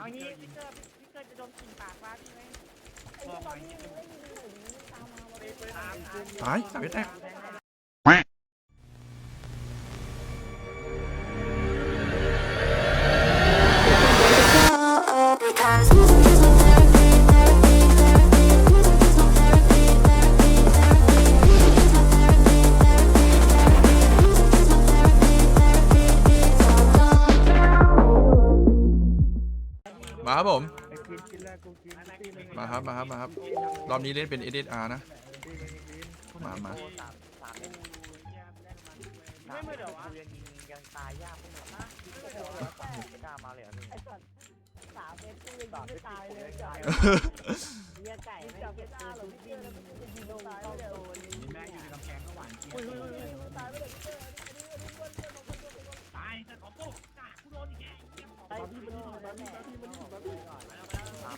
เอางี้พี่เกอร์พี่เกอร์จะโดนกลิ่นปากฟ้าพี่ไหมไอ้ตอนนี้มันไม่มีหนูตามมาวันนี้ตามตายสามแตกมา ครับมาครับมาครับรอบนี้เล่นเป็น SSR นะตีมันกินมามาสามสามไม่มือเดี๋ยววะยังตายยากพวกนั้นไม่กล้ามาเลยอะพี่ไอ้สัตว์สามเมตรกูยังยิงไม่ตายเลย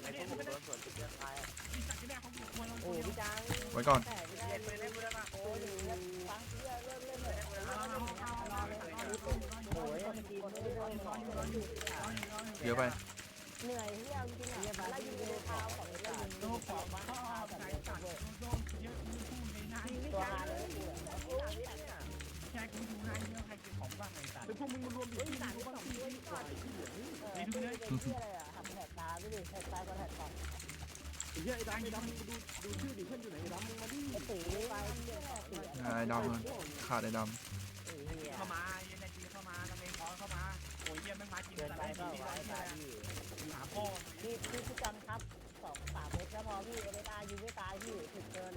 โดนสวนจุดเลือดตายมีสัตว์ที่แม่ของกูควรลงโอ้พี่จังไว้ก่อนแต่ไม่ได้เล่นไปเล่นไปได้ปะโอ้ยฟังเพื่อเริ่มเล่นเลยโอ้ยมันกินไม่ได้หนอนมันอยู่เยอะไป เหนื่อยเฮียจริงๆอะไล่ยิงในเท้าของไอ้ยิงโลกของมาพ่อใจตัดโดนเยอะมือคู่ในนั้นตัวหาเลยแค่กูดูนายเยอะใครเก็บของบ้างไอ้สัตว์ไอ้พวกมึงมารวมอยู่ที่นี่กูบ้างที่นี่กว่าไอ้ที่เหลือไนี่เป็นที่อะไรอะ เหี้ยไอ้ดำไอ้ดำดูดูชื่อดิเพื่อนอยู่ไหนไอ้ดำมึงมาดิไอ้ตีไปเนี่ยตีไอ้ดำขาดไอ้ดเข้ามาเย็นใจเข้ามาตะเมงคอนเข้ามาโอ้ยเยี่ยมไม่งมากินเกินแต่ไปได้ก็ดีไว้ได้ตายพี่หาพ่อพี่พี่พี่จันครับสองสามเมตรก็พอพี่เอเดตายิงไม่ตายพี่ถึงเกิน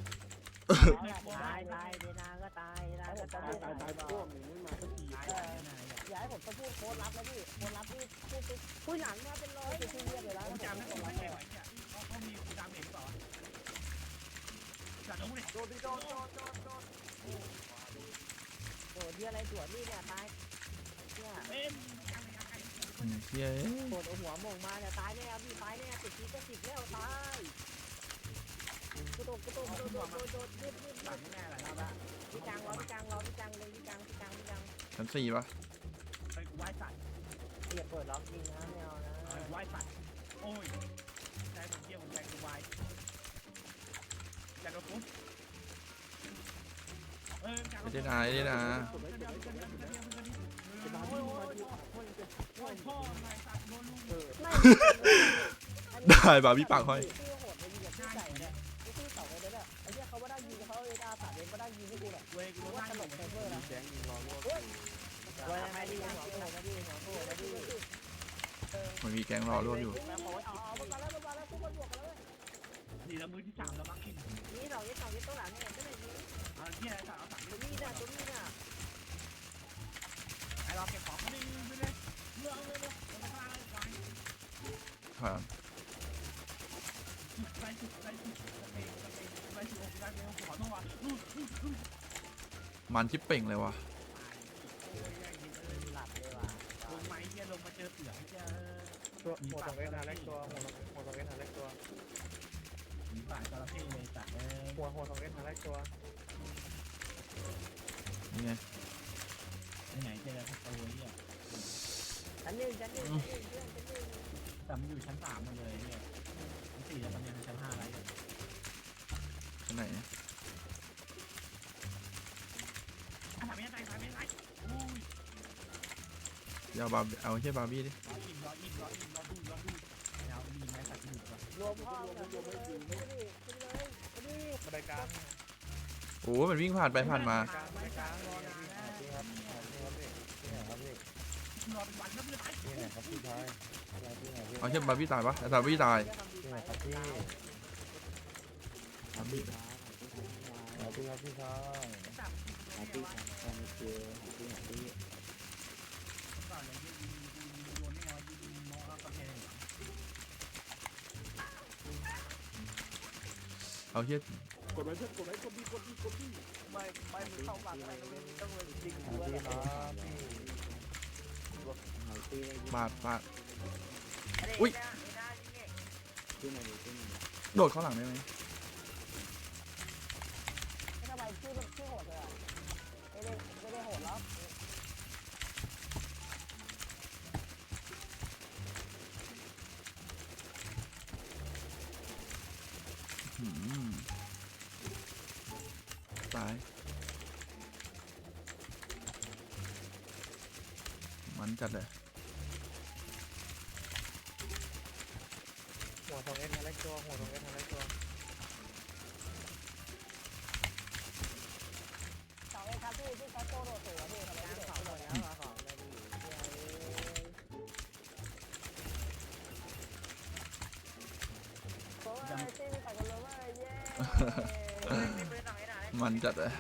ตายตายเดนาก็ตายเดนาก็ตายตายตายพวกมึงไม่มาสักทีอย่าให้ผมต้องพูดโค้ดลับแล้วพี่โค้ดลับพี่พูดพูดหลังมาเป็นร้อยเป็นที่เรียบเลยแล้วกูจำได้ผมไม่ใช่ไหวเนี่ย เขามีกูจำเองต่อจัดรู้เลยโดนโดนโดนโดนโดนโอ้เดียอะไรสวนนี่เนี่ยตายเนี่ยเอ็นำอืมเย้ยโดนหัวมงมาเนี่ยตายแน่พี่ตายแน่ติดทีก็ติดแล้วตายกระโดดกระโดดกระโดดกระโดดกระโดดรีบรีบหลังแน่แหละครับพี่จังรอพี่จังรอพี่จังเลยพี่จังพี่จังพี่จังชั้นสี่ปะไปกูไหว้สัตว์อย่าเปิดล็อกยิงนะไม่เอานะไหว้สัตว์โอ้ย ไว้กดไว้กดไว้กดไว้ไอ้ดำมึงมาดูขับห้อยจะโอ้ยพ่อไงสัตว์โดนลูกเออไม่ได้บาร์บี้ปากห้อยพี่โหดเลยยิงกับพี่ไก่เนี่ยพี่สองเลยเนี่ยไอ้เหี้ยเขาไม่ได้ยิงเขาเอตาสามเองก็ได้ยิงให้กูเนี่ยเว้ยกูกูว่าว่าตตลลกกเลเซยฟเวอร์นะแดงยิงรอรวบไว้ไม่ดีหัวโผล่นะพี่หัวโผล่นะพี่มันมีแกงรอรวบอยู่แล้วบอกว่าเอาเอามาแล้วมาแล้วพวกมันบวกกันแล้วนี่แล้วมือที่สามแล้วมั้งกินนี่สองยี่สองยี่ตัวหลังเนี่ยก็เลยยิงเอาที่ไหนสัตว์ เอาสัตว์ตัวนี้เนี่ยตัวนี้เนี่ยไอ้เราเก็บของไม่ได้ไม่ได้เรื่องเลยเลยมันกล้าเลยไปผ่านไปสุดไปสุดไปไปสุดได้เร็วขอโทษว่ะมันที่เป่งเลยวะหลับเลยว่ะลงไม้เยี่ยลงมาเจอเสือเจอตัวหัวสองเอ็นหาเล็กตัวหัวหัวสองเอ็นหาเล็กตัวมีป่าจระเข้เลยสัตว์เอ้ยหัวหัวสองเอ็นหาเล็กตัว นี่ไงไหนเจอประตูเนี่ยชั้นหนึ่งชั้นหนึ่งชั้นหนึ่งเพื่อนชั้นหนึ่งแต่มันอยู่ชั้นสามมาเลยเนี่ยชั้นสี่แล้วตอนนี้ชั้นห้าแล้วชั้นไหนทำไม่ได้ทำไม่ได้อุ้ยเดี๋ยวเอาบาร์เอาแค่บาร์บี้ดิรออินรออินรออินรอดูรอดูแล้วมีไหมสัตว์ที่อยู่ก่อนรวมห้องเนี่ยรวมเลยขึ้นเลยขึ้นเลยขึ้นเลยบันไดกลางโอ้โหมันวิ่งผ่านไปผ่านมาก ลางบันไดกลางรอนี่ครับนี่ครับนี่นี่ครับนี่รอเป็นวันแล้วไม่ได้นี่ครับพี่ชายพี่ไหนพี่เอาแค่บาร์บี้ตายปะแต่บาร์บี้ตายนี่ครับพี่บาร์บี้พี่ครับพี่ครับพี่ชายหาตีหาเจอหาตีหาตีก่อนเลยยิงยิงยิงโดนแนวยิงมองแล้วก็แค่เอาแค่ กดไว้เพื่อนกดไว้กดดีกดดีกดดีไม่ไม่มึงเข้าปากอะไรก็ไม่ต้องเลยจริงหาหัวพี่เลยครับพี่บาดบาดอุ้ยโดดเข้าหลังได้ไหม หัวทองเอ็นทะเลตัวหัวทองเอ็นทะเลตัวเสาเองครับพี่ที่เขาโตโดดสูงพี่ทำไมพี่โดดโดดแล้วเหรอของเลยดิโอ้ยตีมีใส่กันเลยเว้ยเย้มีปืนต่างไอ้หนามันจัดเลย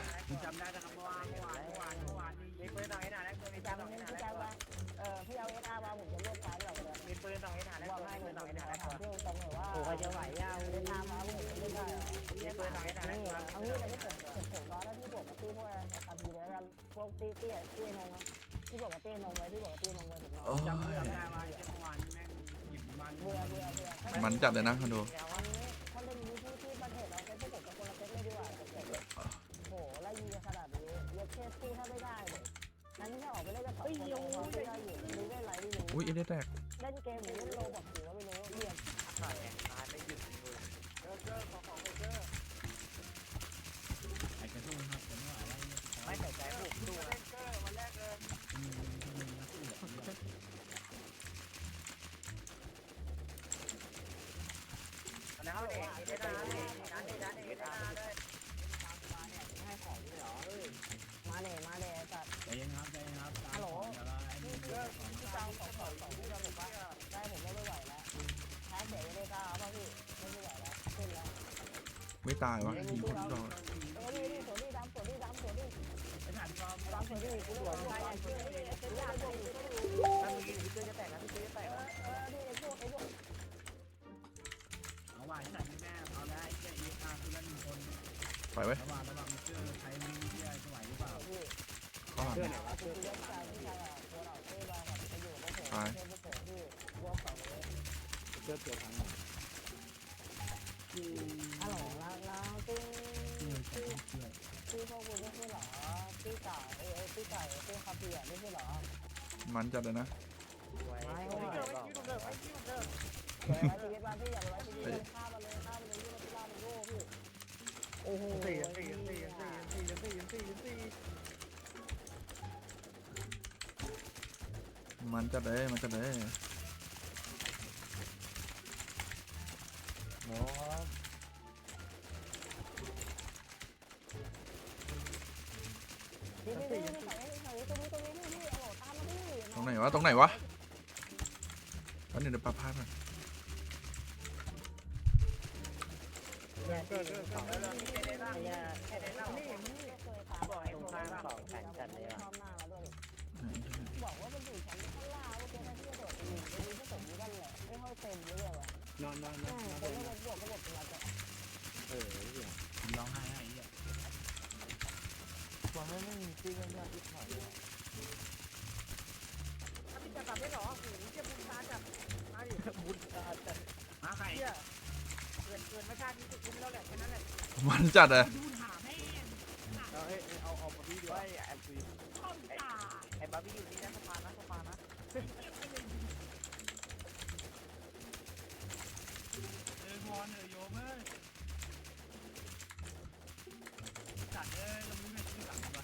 ทีเลยกันพวกตี้ตี้ตี้นงที่บอกกับตี้นงไว้ที่บอกกับตี้นงไว้ผมโอ้จำได้ยจำได้ว่าเมื่อวานแม่งหยิบมันเบื่อเบื่อเบื่อมันจัดเลยนะคอนโดอันนี้ถ้าเล่นนี้ที่ที่ประเทศเราใช้พวกผมกับคนละเซ็ตเลยดีกว่าโอ้โหไล่ยิงขนาดนี้เยอะเทสตี้ถ้าไม่ได้เลยนั้นถ้าออกไปเล่นกับสองคนเราไม่ได้อยู่รู้ได้ไรไม่รู้อุ้ยเอเดแตกเล่นเกมหรือเล่นโลบอกถือว่าไม่รู้เรียน ไม่ได้เลยนั่นเองนั่นเองไม่ได้เลยมาเลยมาเลยสัตว์ใจเย็นครับใจเย็นครับตามของเดี๋ยวเราไอ้นี่เรื่องของที่เจ้าสองสองสองที่เราบอกว่าได้ผมไม่ไหวแล้วแพ้เสียไม่ได้ก้าวป่ะพี่ไม่ไหวแล้วขึ้นแล้วไม่ตายวะยิงคนดอกเออ ไปไว้ยระหว่างระหว่างมิเตอร์ใช้มีที่ไอ้สมัยหรือเปล่าพี่ข้างหลังเพื่อนเนี่ยคือเลี้ยงใจที่ใครอะตัวเราเต้บาแบบไปอยู่กับผมเพื่อนพวกผมที่วอล์กสองเลยเจอตัวทางไหนฮัลโหลแล้วแล้วที่ที่ที่พวกคุณไม่ใช่เหรอที่ไก่เออที่ไก่ที่คาเฟ่ไม่ใช่เหรอมันจัดเลยนะไม่ไม่เจไม่อไม่คิดเดิมไม่คิดเดิมเดี๋ยวไว้ชีวิตมาพี่อย่าไว้ชีวิตเลยฆ่ามันเลยฆ่ามันเลยยุ่งกับล่ามันโง่พี่ โอ้โหสี่สี่สี่สี่สี่สี่สี่สี่มันจัดเลยมันจัดเลยโอ้นี่นี่นี่ใส่ใส่ตรงนี้ตรงนี้พี่พี่โอ้ตามมาพี่ตรงไหนวะ ตรงไหนวะตอนนี้เดี๋ยวปาพาดมันานี่นี่เคยตามบอกให้ผมตามสองแข่งจัดเลยอะชอบหน้ามาด้วยบอกว่ามันอยู่ชั้นข้างล่างว่าเป็นที่โดดอยู่ตรงนี้ก็สมนี้กันแหละไม่ค่อยเต็มเลยอะนอนนอนนอนนอนคนเล่นบวกก็บอกเราจะเออเหี้ยร้องไห้ไอ้เหี้ยตัวไม่ไม่มีจริงเลยที่ถอยถ้าพี่จะตัดไม่หรอโอ้โหเจ็บบุญตาจัดมาดิบุญตาจัดมาใคร กินเกินไม่ชาตินี้จะคุ้มแล้วแหละแค่นั้นแหละมันจัดเลยดูถามให้เอาเอ้ยเอาเอามาพี่ดีกไอ้ว่าไอ้ไอ้บาร์บี้อยู่นี่นะสะพานนะสะพานนะเออพรเออโยมเอ้ยจัดเอ้ยเราไม่ได้ชื่อหลังวะ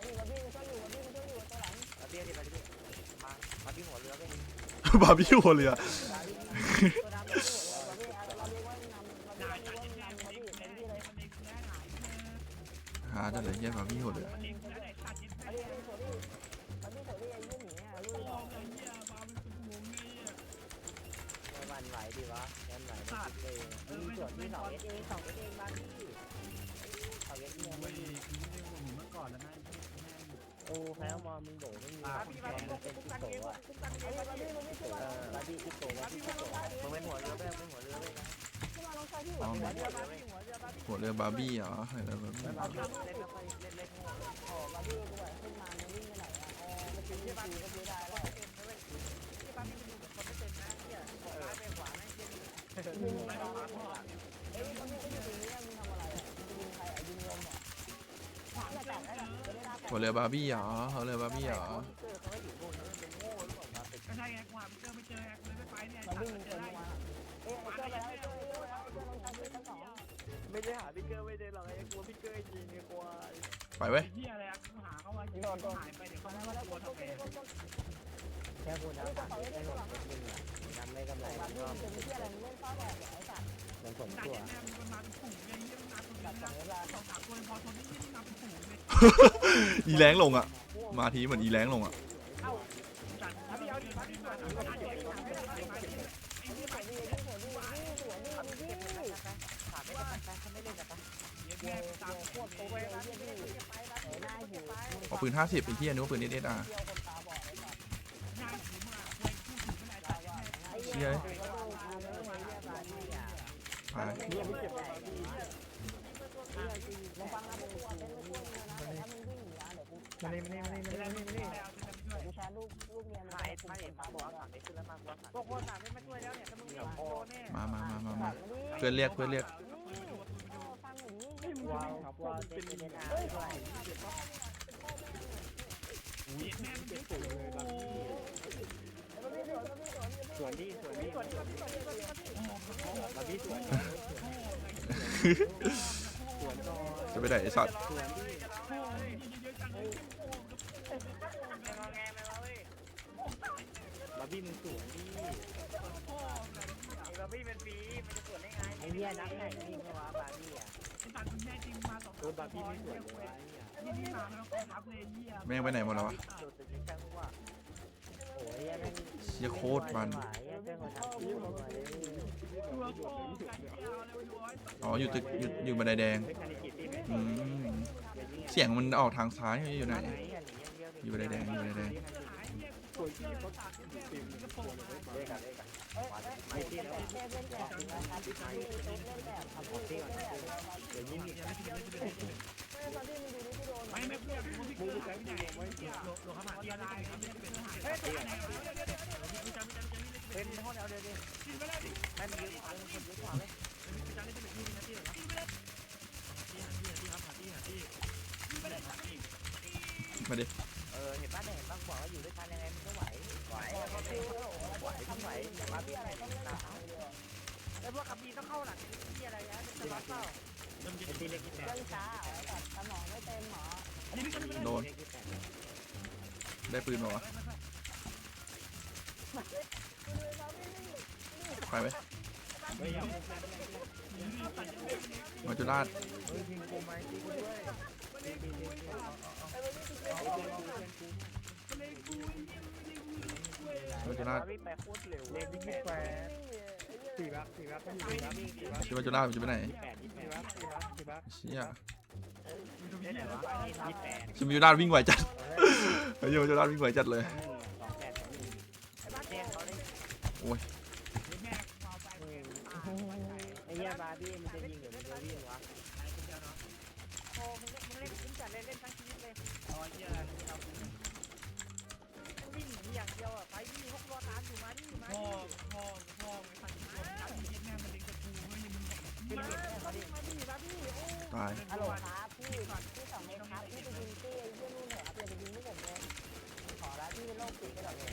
นี่กับพี่มันก็อยู่กับพี่มันก็อยู่ตัวหลังบาร์บี้ดิบาร์บี้มาบาร์บี้หัวเรือไปบาร์บี้หัวเรือ หัวเรือบาร์บี้เหรอหัวเรือบาร์บี้หัวเรือบาร์บี้เหรอหัวเรือบาร์บี้เหรอก็ใช่ไงกว่าเจอไปเจอแอคเลไปเนี่ยเจอได้ ไม่ได้หาพี่เกอร์ไม่ได้หรอกไอ้กลัวพี่เกอร์ยิงไอ้กลัวไปเว้ยที่อะไรอะกูหาเขาว่ายิงหายไปเดี๋ยวเขามาไม่แล้วรู้มาตัวแล้วทำไมแค่พูดนะสามไม่ได้หรอกจำไม่กำไรบาร์บี้มันเป็นที่อะไรมันเล่นซ่อนแอบเหรอไอ้สัตว์เหมือนผมหนักตัวแน่มันมาเป็นฝูงเลยยี่มันมาเป็นแบบสองเวลาสองสามตัวพอทนนี่ยี่มาเป็นฝูงเลยอีแรงลงอะ มาทีเหมือนอีแรงลงอะ เอาดิเอาดิมาดิมาดิมาดิมาดิมาดิไอ้ที่สมาวยดิดีสวยดีสวยดีสวยดีถามไม่ได้ไปเขาไม่เล่นนะปะเดี๋ยวเดี๋แม่ยวตามโคตรโตเลยเยี่ยพี่เออหน้าหิวเอาปืนห้าสิบไอ้เหี้ยนึกว่าปืนเอสเอสอาร์เที่ยวคนตาบอดไอ้สัตว์หน้าหิวมาเลยพูดถึงเมื่อไหร่จัดแม่ไอ้เหี้ยก็ดูกูเลยไอ้เหี้ยบาร์บี้อะตายเนี่ยไม่เจ็บใจดีมึงฟังนะพวกกูเอาเป็นไม่ช่วยมึงนะแต่ถ้ามึงวิ่งหนีนะเดี๋ยวกูมานี่มานี่มานี่มานี่มานี่แล้วจะไปช่วยกูแชร์ลูกลูกเมียมาเอ็ดมาเอ็ดมาบอกว่าถามไม่ขึ้นแล้วมาบอกพวกคนถามไม่มาช่วยแล้วเนี่ยถ้ามึงโดนแน่มามามามามาดิเพื่อนเรียกเพื่อนเรียก ว้าวครับว่าเป็นเอ็นอาร์ด้วยอุ้ยแม่มันเป็นฝูงเลยส่วนที่ส่วนที่ส่วนที่ส่วนที่ส่วนที่ส่วนที่ส่วนส่วนก่อนจะไปไหนไอ้สัตว์ส่วนที่เยอะจังเลยไม่มาแงไม่มาเว้ยบาร์บี้มึงสวนดิไอ้บาร์บี้เป็นปีมันจะสวนได้ไงไอ้เนี่ยนักไหนนี่ไงวะบาร์บี้อะ ไอ้ตัดคุณแม่จริงมาสองโดนบาร์บี้ไม่สวนเลยวะยี่นี่มาแล้วก็ทับเลยยี่แม่งไปไหนหมดแล้ววะ โดนตึกจังว่าโอ้ยแม่งเชี่ยโคตรมันเจ้าคนทำที่ผมเลยตัวโค้งกันยาวเลยย้อยอ๋ออยู่ตึกอยู่อยู่บันไดแดงเป็นคณิกิตีไหมอืมเสียงมันออกทางซ้ายอยู่ไหน ไหนอะหนีอย่างเดียวอยู่บันไดแดงอยู่บันไดแดงหายเนี่ยตัวที่เขาตัดเนี่ยมันจะโผล่มาเล่นกันเล่นกันเอ้ยเอ้ยเอ้ยเล่นแบบเล่นแบบนะครับพี่เล่นแบบครับพี่เล่นแบบเดี๋ยวยิ้มอีกไม่ตอน ที่มึงดูนี่ที่โดนไม่ไม่เพื่อนผมพี่เกลือไปไหนไว้เกี่ยวโลเข้ามาที่อะไรครับเนี่ยเป็นทหารเฮ้ยตัวไหนเดี๋ยวเดี๋ยวเดี๋ยวมีจำมีจำมีจำมีเล่นห้องเอาเดี๋ยวดิกินไม่ได้ดิไม่มียืนขวาเลยคนยืนขวาเลยมีจำได้เป็นที่นาทีเหรอกินไม่ได้ที่หาที่ที่ครับหาที่หาที่กินไม่ได้หาที่มาดิ วทั้งไหวแต่ว่าพี่อะไรต้องเล่นหนักแล้วพวกขับบีต้องเข้าหลังที่อะไรนะจะรับเปล่าเริ่มจะเป็นตีเล็กที่แปดเล่นช้าแบบสมองไม่เต็มหรออันนี้ไม่ใช่โดนได้ปืนมาวะไปไหมเฮ้ยอย่าพูดนะมาจุฬาชเฮ้ยยิงกูไห มยิงกูด้วยมาจุฬาชพี่ไปโคตรเร็วเล่นที่แปดสี่บักสี่บักก็อยู่สี่บักสี่บักคิดว่าจุฬาชมันจะไปไหนแปดยี่สิบบักสี่บักสี่บักเชี่ยเล่นไหนวะยี่แปดชิมจุฬาชวิ่งไหวจัดไอ้เหี้ยจุฬาชวิ่งไหวจัดเลยสองแปดสองหนึ่งแจ้งเขาเลยแม่เอาไปไอ้เหี้ยบาร์บี้มันจะยิงหรือมันจะวิ่งวะโอ้มึงมึงเล่นมึงจัดเล่นเล่นทั้งชีวิตเลยอ๋อเยี่ย อย่างเดียวอะไปวิ่งพวกรอตามอยู่มานี่มาพ่อนี่พ่อพ่อไม่ทันตัวนัดเย็นแม่มันเล็งตะปูเว้ยมึงมามาดิมาดิมาดิโอ้ตายฮัลโหลครับพี่พี่สองเมตรครับพี่ไปยิงตี้ไอ้เยี่ยนู่นเหรอครับอย่าไปยิงที่ผมเลยขอแล้วพี่เป็นโรคติดไปแบบนี้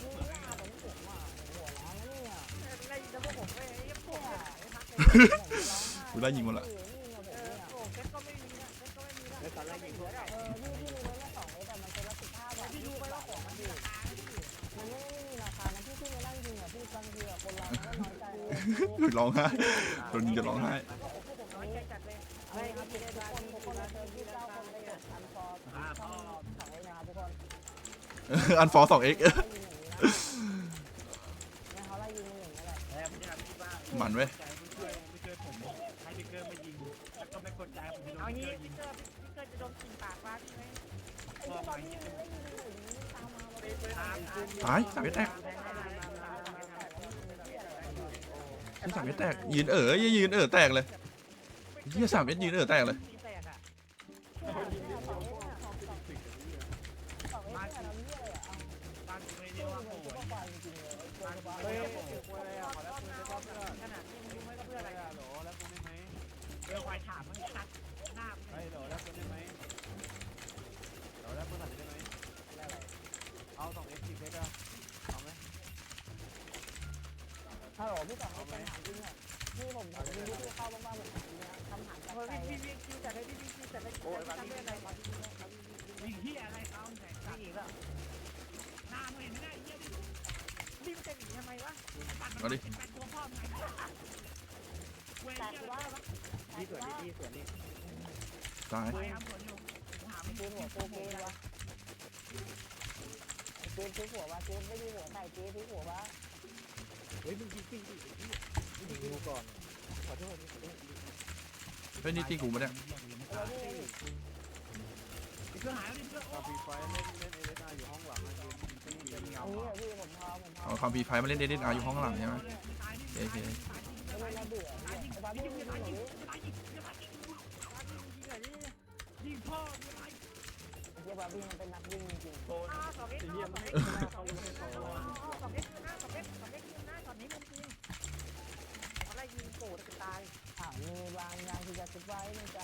มึงไม่เอาผมผมอะหัวร้อนนะเนี่ยไล่แล้วพวกผมไปไอ้พวกเนี่ยไอ้พักเลยกูได้ยิงหมดละเออโอ้เซ็ตก็ไม่มีนะเซ็ตก็ไม่มีนะแล้วตอนแรกยิงพวกเออพี่พี่มีไว้แค่สองเมตร ร้องไห้โดนยิงจะร้องไห้อันทุกคนมาเจอพี่เก้าคนเลยอันฟอร์ช่องสองเองนะครับทุกคนอันฟอร์สองเอ็กมันเว้ยใจไม่ช่วยไม่ช่วยผมให้บิ๊กเอายิงแล้วก็ไม่กดใจผมจะโดเอานงี้บิ๊กเกอร์ยิพี่เกอร์พี่เกอร์จะโดนกินปากมาใช่ไหมตายสามเม็ดแตก ยี่สามเม็ดแตกยืนเอ๋ยยืนเอ๋อแตกเลยเฮียสามเม็ดยืนเอ๋อแตกเลย แตกอะ เกมซื้อหัววะเกมไม่มีหัวใส่เกมซื้อหัววะเฮ้ยมึงยิงปีดิยิงกูก่อนขอโทษขอโทษเฮ้ยนี่ตีกูมาเนี่ยแล้วนี่เพื่อนหายแล้วดิเพื่อนตาฟีไฟเล่นเล่นเอเลน่าอยู่ห้องหลังนะเกมเป็นเงาอันนี้เหรอพี่ผมพอผมพอเอาคอมพีไฟมาเล่นเดดอาอยู่ห้องข้างหลังใช่ไหมตายดิโอเคไม่ได้ระเบื่อไอ้บ้าพี่มีหนูตายยิงตายยิงยิงพ่อ มีอะไรไอ้บ้าพี่มันเป็นนักวิ่งจริงโดนไอ้เหี้ยมันไม่เขาเลยเขาสองเอ็กซ์นะสองเอ็กซ์สองเอ็กซ์นะตอนนี้มันจริงอะไรยิงโกรธจะตายๆอ่ามีบางอย่างที่จะคิดไว้ในใจ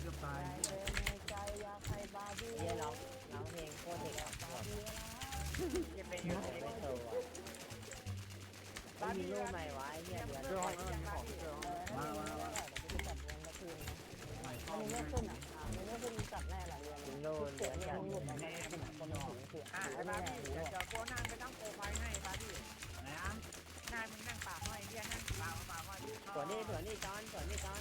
เกือบตายใจในใจอยากให้บาร์บี้เเราเราเพลงโคตรเด็กอะบาร์บี้เก็บไปเยอะเลยไม่โตอะบ้านมีรูปใหม่ไว้เนี่ยเดือนเรื่องของของเออมามามา เดี๋ยวจะจัดเงินมาคืนนะอันนี้ไม่ขึ้นอะอันนี้ไม่ขึ้นจัดแน่หลังเดือนนี้ เสียเนี่ยมันหลุดออกมาเป็นคนหนึ่งเสียอ่าไม่บาร์บี้เดี๋ยวอะจะโกนั่งไปตั้งโปรไฟล์ให้บาร์บี้นะนายมึงนั่งปากห้อยเรียนั่งปากปากห้อยส่วนนี้ส่วนนี้จอนส่วนนี้จอน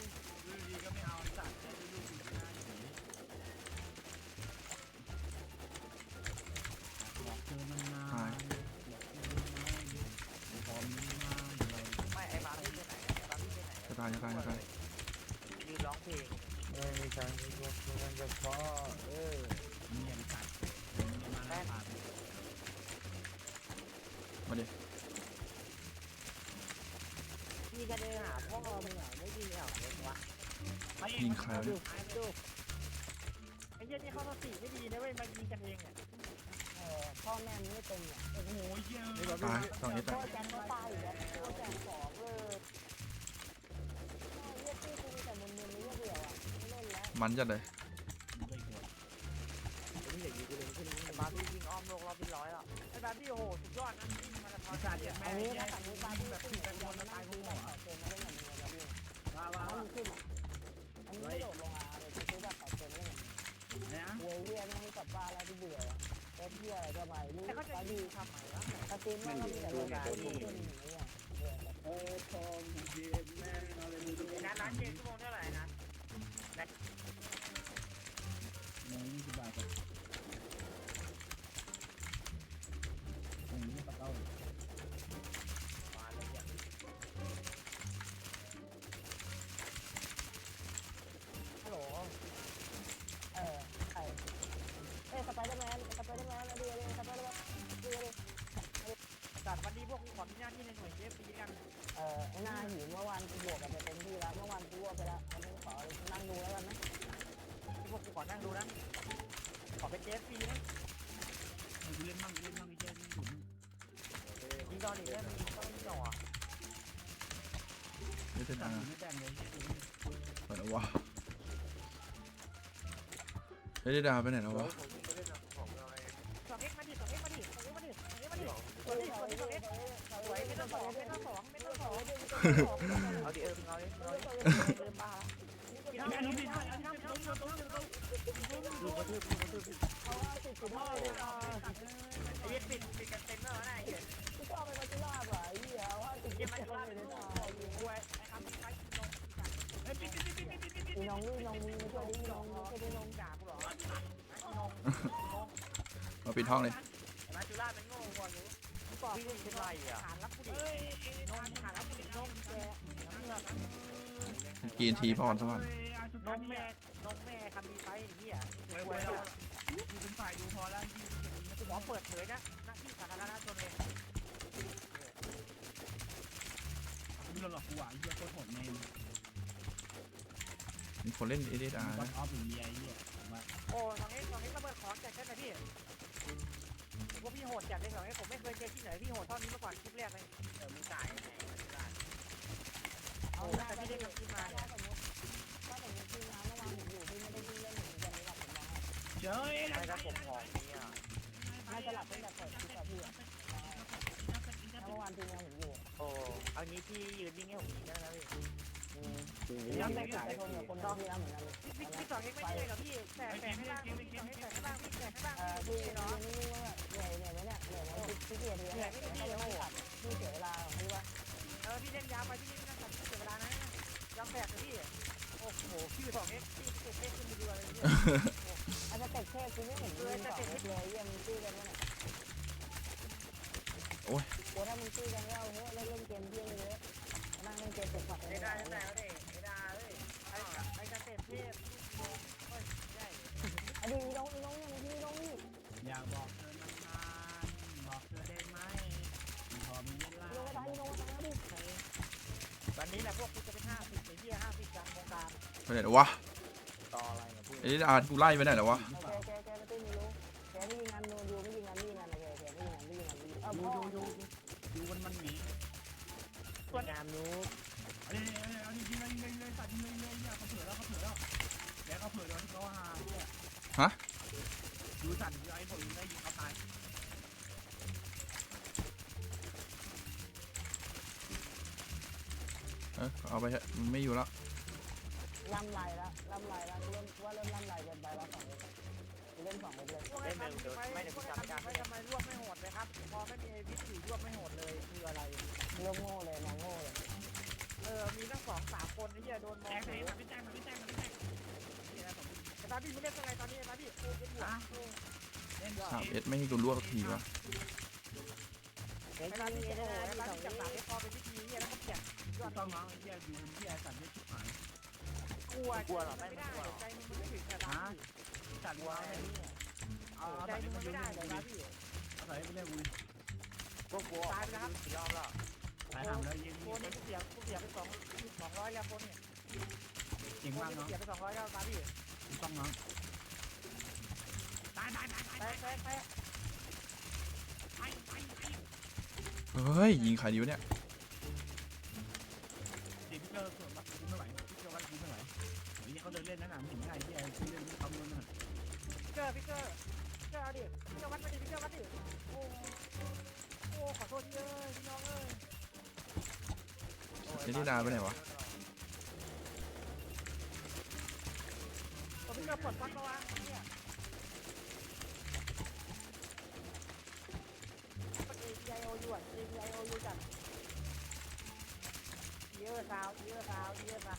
ยิงใครวะเนี่ยดูไอ้เฮียนี่เขาสติไม่ดีนะเว้ยมายิงกันเองเนี่ยเออพ่อแม่ไม่เป็นอะโอ้โหเยอะตายสองเอสแตพ่กอแจมก็ตายอยู่แล้วพ่อแจมของเลยเรียกพี่กูมีแต่มึนๆนี่เดียวอะไม่เล่นแล้วมันจัดเลยไอ้บาร์บี้ยิงอ้อมโลกรอบที่ร้อยแล้วไอ้บาร์บี้โอ้โหสุดยอดนะวิ่งมาราธอนสัตว์เนี่ยแม่อันนี้เนี่ยถ้าสมมติบาร์บี้ขึ้นแบบยอมมาตายกูแบบต่อเกมมาเล่นแบบนี้แล้วพี่ว้าวว้าถ้าวมันขึ้นอะอันนี้ ไม่โดดลงมาเลยคือแบบตัดเป็นเล่นนะเวเรียนให้กลับบ้านแล้วที่เบื่อเอ็ดเที่ออะไรก็ไปลูกแต่เขาจะบาร์ยิบี้ทำไมวะสตรีมมันก็มีแต่เวลาที่ขึ้นอย่านี้อะโอ้ทองเย็นแม่อะไรไม่รู้นัดร้านเย็นชั่วโมงเท่าไหร่นะ พวกกูขอมีหน้าที่ในหน่วยเจฟปีกันเออไอ้หน้าหิวเมื่อวานกูบวกกันไปเต็มที่แล้ว เมื่อวานกูบวกไปแล้ววันนี้ขอนั่งดูแล้วกันนะพวกกูขอนั่งดูนะขอเป็นเจฟปีนะกูเล่นมั่งเล่นมั่งไอ้เจ้านี่ผมยิงตอนนี้ได้มันยิงต้องยิงต่อเดดจัอาบไม่แบ่งเลยไปแล้ววะเฮ้ยเดดอาไปไหนแล้ววะ สวยไม่ต้องสองไม่ต้องสองไม่ต้องสองเอาดิเออเอาดิเอาดิเริ่มบ้าลูกระทืบดูกระทืบเอาว่าติดติดพ่อเลยอะไอ้เหี้ยปิดปิดกันเต็มแล้วนะไอ้เหี้ยกูชอบไปมาจุฬาบ่ะไอ้เยว่าติดเหี้ติยดมันพ่อจะเลยนะเป็นกูไอ้คำไปลงเฮ้ยปิดปิดปิดปิดปิดปิดปิดน้องนี่น้องมึงช่วยดิน้องลงช่วยดิน้องด่ากูหรอลงมาปิดห้องเลยมาจุฬาเป็นโง่กว่าอยู่ บอกพี่เป็นไรอะฐานรับกูดินมฐานรับกูดินมแกน้ำเลือดกินทีพรสวรรค์นมแม่นมแม่คำมีไฟเหี้ยเว้ยเว้ยเรากูเป็นฝ่ายดูพอแล้วยี่สิบเจ็ดนี้กูหมอเปิดเผยนะหน้าที่สาธารณชนเลยกูไม่หลอกกูอะยี่โคตรโหดเมนมีคนเล่นเดดอาบันะตออฟหรือเมียยี่มาโอ้สองเอ็กสองเอ็กระเบิดของจัดกันนะพี่พ วกพี่โหดจัดเลยสองเอ็กผมไม่เคยเจอที่ไหนพี่โหดเท่านี้มาก่อนคลิปแรกเลยเออมึงตายไงจุฬาเอาโอ้หน้าแต่ไปพี่ที่ได้กับขึ้นมาถ้าเนี่ยสมมติถ้าสมมติที่น้ำเมื่อวานผมอยู่พี่ไม่ได้วิ่งเล่นถึงวันนี้หลับผมนอนเจ้ยใช่ครับผมของนี้อะน่าจะหลับตั้งแต่เปิดคลิปอะพี่อเมื่อวานทีมงานผมอยู่โอ้เอางี้พี่ยืนนิ่งให้ผมยิงได้ไหมพี่ ยังไม่ขายคนกับคนที่รับเหมือนกันพี่พี่สองเอ็กไม่ได้กับพี่แต่แต่ข้างล่างพี่สองเอ็กแต่ข้างล่างพี่แต่ข้างล่างพี่เนาะเหนื่อยเหนื่อยไหมเนี่ยเหนื่อยไหมพี่เกียรติเนี่ยเขาจะไม่ตัดพี่เสียเวลาพี่ว่าเออพี่เล่นยาวไปพี่นี่นั่งทำเสียเวลานะยอมแบกเลยพี่โอ้โหพี่สองเอ็กพี่เอ็กเอ็กขึ้นมาดูอะไรเนี่ยอาจจะเตะเทพคุณไม่เห็นยืนสองเลยเยี่ยมตี้กันเนี่ยโอ้ถ้ามึงตี้กันก็เอาเฮ้ยเล่นเกมเที่ยอะนั่งเล่น เกมเสร็จฝักไม่ไม่ได้ได้ไม่ได้ไม่ได้ไม่ได้เลยไอ้ไอ้กระเตะเทพโอ้ยใหญ่อดีน้องน้องเนี่ยพี่น้องนี่อยากบอกเธอนานๆบอกเธอได้ไหมพอมีเวลาน้องตายน้องตายดิวันนี้แหละพวกกูจะเป็นห้าสิบไอ้เหี้ยห้าสิบกลางวงการไปไหนวะต่ออะไรกับพูดไอ้นี่อาร์กูไล่ไปไหนแล้ววะ ไปเถอะมันไม่อยู่แล้วล่ำลายแล้วล่ำลายแล้วเริ่มว่าเริ่มล่ำลายเกินไปแล้วสองเล่นสองเลยพวกไอ้ทำไม่พวกไอ้ทำไม่ทำไมรวบไม่โหดเลยครับ พอไม่มีไอ้พิษอยู่รวบไม่โหดเลยคืออะไรเริ่มโง่เลยน้องโง่เลยเออมีตั้งสองสามคนไอ้เหี้ยโดนมแจ้องงไหนเสียมันไม่แจ้งมันไม่แจ้งมันไม่แจ้งไอ้ตาพี่มึงเล่นยังไงตอนนี้ไอ้ตาพี่โอ้เป็นหัวเล่นสามเอ็ดไม่ให้กูลวกสักทีวะ เฮ้ยไอ้ตาพี่พี่เอไอ้เดอตาที่จับนี่สามเอ็ดพอเป็นพิธีเนี่ยแล้วก็เปลี่ยนยอดต้องน้องเหี้ยอยู่ที่ไอ้สันไม่ชิบหายกลัวกลัวหรอไม่ได้ใจมึงไม่ถึงแต่ตาษสันวายเอาใจสันมึงไม่ได้เล่นเลยกูตาพี่เอาใส่ไปเล่นกูก็กลัวตายไปแล้วครับยอมแล้วตายหามแล้วยิงโคนนี้กูเสียกูเสียไปสองสองร้อยแล้วคนเนี่ยเก่งมากนี้น้องเสียไปสองร้อยแล้วตาพี่ต้องเน้องตายตายตายตายแป๊ะแป๊ะแป๊ะตายตายตาย เฮ้ย ยิงใครดีวะเนี่ยดิพี่เจอส่วนมากกูไม่ไหวพี่เจอว่ากูไม่ไหวไอ้เหี้ยเขาเดินเล่นนั่นน่ะมึงเห็นไงที่ไอ้ที่เล่นทำเงินน่ะเจอพี่เจอเจอดิพี่เจอวัดมาดิพี่เจอวัดดิโอ้โอ้ขอโทษเยอะพี่น้องเอ้ยไอ้นี่ดาไปไหนวะผมพี่เจอปวดฟันมาวะเนี่ยเอไอโอ ยูอะเอไอโอยูจัดเยอะสาวเยอะสาวเยอะสาว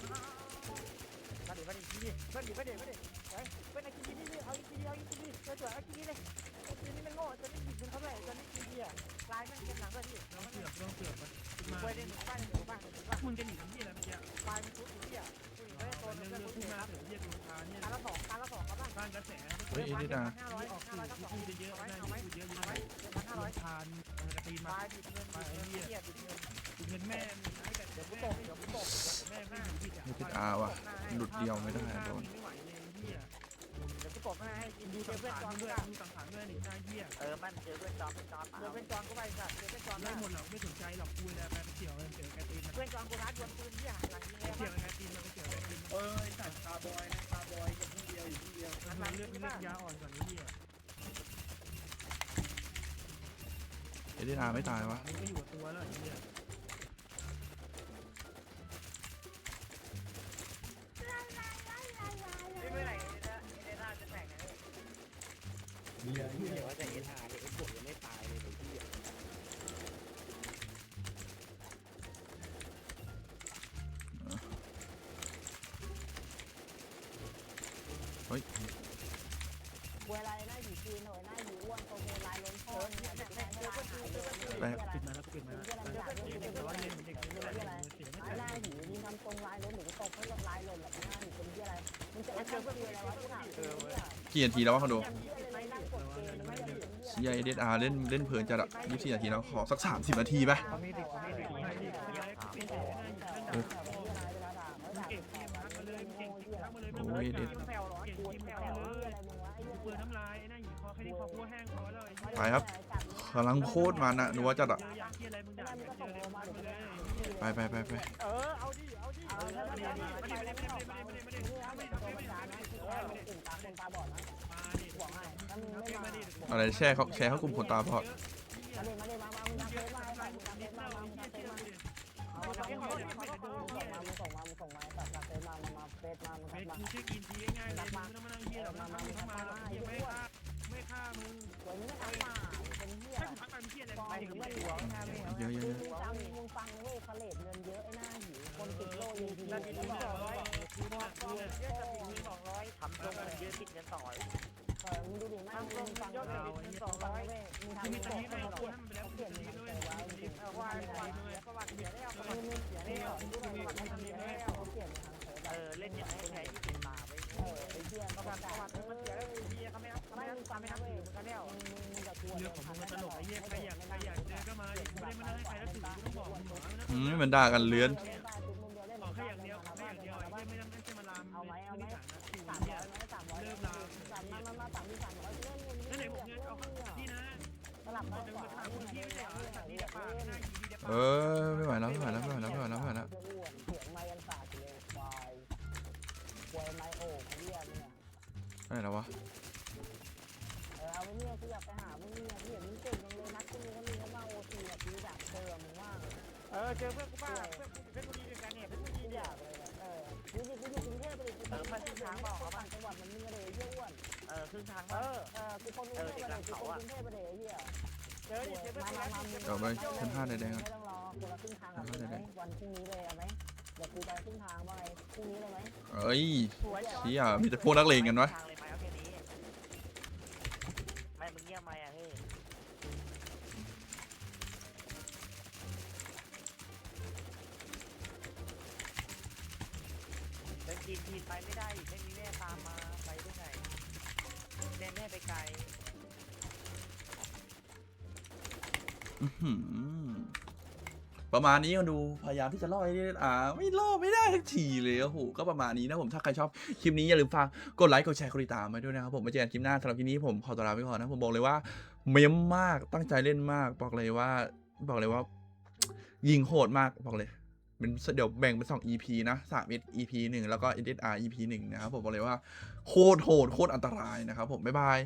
มาดิมาดิทีนี่มาดิมาดิมาดิเฮ้ยเป็นไอ้ทีนี่เอาอีกทีเอาอีกทีเจอตัวเอาอีกทีเลยไอ้ทีนี่มันโง่จะไม่หยิบเงินเขาด้วยจะไม่ทีเดียลายมันเป็นหนังด้วยพี่ต้องเสือกต้องเสือกมาไปเล่นหนูบ้านหนูบ้านหนูบ้านมึงจะหนีทำที่อะไรเมื่อกี้ปลายมันทุกทีอะผู้หญิงไม่ได้โตเรื่เพื่ออนงผู้หที่ญิงมาครับเสือกเรียกลูกค้าเนี่ยการละสองการละสองเขาบ้างสร้างกระแสเฮ้ยไอ้นี่ดาห้าร้อยออกห้าสื่อร้อยก็สองพูดเยอะเอาไว้นะเอาไว้พูดเยอะเอาไว้เจ็ดพันห้าร้อยทานกระ ตีปมาลายบิดเงินบิดเงินเหี้ยบิดเงินเงินแม่ให้แต่เดี๋ยวกูแม่ตกเดี๋ยวกูตกแม่ไม่อยู่ที่จะไม่ติดอาร์วะหลุดเดียวไม่ได้โดน ไม่ไหวเลยเฮียเดี๋ยวกูตกหน้าให้กินดูดูเจสัองเพื่อนขารจอนด้ด้ววยยดูสังขารด้วยนี่หน้าเฮียเออมันเจอเพื่อนจอนเพื่อนจอนเจอเพื่อนจอนกูไปสัตว์เจอเพื่อนจอนได้หมดหรอกไม่สนใจหรอกคุยแล้วไปเกี่ยวเลยเกี่ยวกระตีนเพื่อนจอนกูร้านดวลปืนเหี้ยหลังยิงแล้วเกี่ยวกระตีนมันเกี่ยวกระตีนเออไอ้สัตว์ตาบอยนะตาบอยกับผู้เดียวอยู่ผู้เดียวมันเลือดเลือดยาอ่อนกว่านี้เฮีย ไอ้นี่อาไม่ตายวะมันก็อยู่กับตัวแล้วเฮียไม่เมื่อไหร่เอเดน่าจะแตกนะเดี๋ยวว่าจะเอ็นอา กี่นาทีแล้ววะคอนโดเชียเดดอาร์เล่นเล่นเพลินจัดอะยี่สิบนาทีแล้วขอสักสามสิบนาทีไหมโอ้ยเด็ดไปครับกำลังโคตรมันอะนัว่าจัดอะไปไปไปไป อะไรแช่เขาแช่เขากลุ่มคนตาบอดเยอะเยอะเยอะ ก็นี่แหละเยอะจะติดเงินสองร้อยทำตรงเงินเยอะติดเงินสองร้อยเออมึงดูดิไม่มึงฟังยอดเว้ยติดเงินสองร้อยเว้ยมึงทำมีมึงแต่บอกนี้ไม่ให้เอาเขาเปลี่ยนนนั้นไปแล้วเขาเปเปลี่ยนนมามันจจริริงงๆๆด้วยมึงประวัติเสียได้ประวัติเสียได้มึงมึงเสียได้ไม่หรอกดูหน่อยประวัติมันเสียได้เขาเปลี่ยนทางเผยเออเล่นอย่างให้ใช้ที่เป็นมาไปเออไอ้เหี้ยประวัติประวัติมันเสียแล้วเฮียเขาไม่รับเขาไม่รับเขาไม่รับถือมันแล้วมึงมึงมึงจะกลัวเรื่องของมึงมันตลกไอ้เหี้ยใครอยากใครอยากเจอก็มาดิไม่ได้มานั่งให้ใครแล้วถือกูต้องบอกมึงหมอนะอืมมันด่ากันเลื้อน เดียปากเออไม่ไหวแล้วไม่ไหวแล้วไม่ไหวแล้วไม่ไหวแล้วไม่ไหวแล้วไม่ไหวแล้วอ้วนเสียงไม้ยังสาดเลยควายควายไม้โอ่งเรียเนี่ยอะไรแล้ววะเออเอาไว้เนี่ยกูอยากไปหามึงเนี่ยกูเห็นมึงเก่งจังเลยนัดกูมีเขามีเขามาโอซีอะกูอยากเจอมึงว่างเออเจอเพื่อนกูบ้าเพื่อนกูเพื่อนกูดีด้วยกันเนี่ยเพื่อนกูดีกูอเนี่ยยากเลยเออกูอยู่กูอยู่กรุงเทพไปดิกูอยู่กรุงเทพไปดิเขาต่างจังหวัดมันมึงเลยเยี่ยอ้วนเออครึ่งทางเอเอออเออกูคนกรุงเทพไปดิกูคนกรุงเทพไปดิไอ้ เหี้ยเจอดิเจอเพื่อนกูแล้วเดี๋ยวไปชั้นห้าแดงๆไม่ต้องรอคนละครึ่งทางกับมึงไหมวันพรุ่งนี้เลยเอาไหมเดี๋ยวกูไปครึ่งทางว่าไงพรุ่งนี้เลยไหมเอ้ย สวยเชี่ยมีแต่พวกนักเลงกันวะทางเลยไหมเอาแค่นี้ไม่มึงเงียบไหมอะเฮ้ยเดินกินทีไปไม่ได้อีกไม่มีแม่ตามมาไปได้ไงแม่แม่ไปไกล ประมาณนี้ก็ดูพยายามที่จะล่อไอ้นี่อ่า ไม่ล่อไม่ได้ทักทีเลยโอ้โหก็ประมาณนี้นะผมถ้าใครชอบคลิปนี้อย่าลืมฝากกดไลค์กดแชร์กดติดตามไปด้วยนะครับผมมาเจอกันคลิปหน้าสำหรับคลิปนี้ผมขอตัวลาไปก่อนนะผมบอกเลยว่าเมมมากตั้งใจเล่นมาก บอกเลยว่า บอกเลยว่า ยิงโหดมากบอกเลยเป็นเดี๋ยวแบ่งเป็นสอง EP นะสาม EP หนึ่งแล้วก็ SSR EP หนึ่งนะครับผมบอกเลยว่าโคตรโหดโคตรอันตรายนะครับผมบ๊ายบาย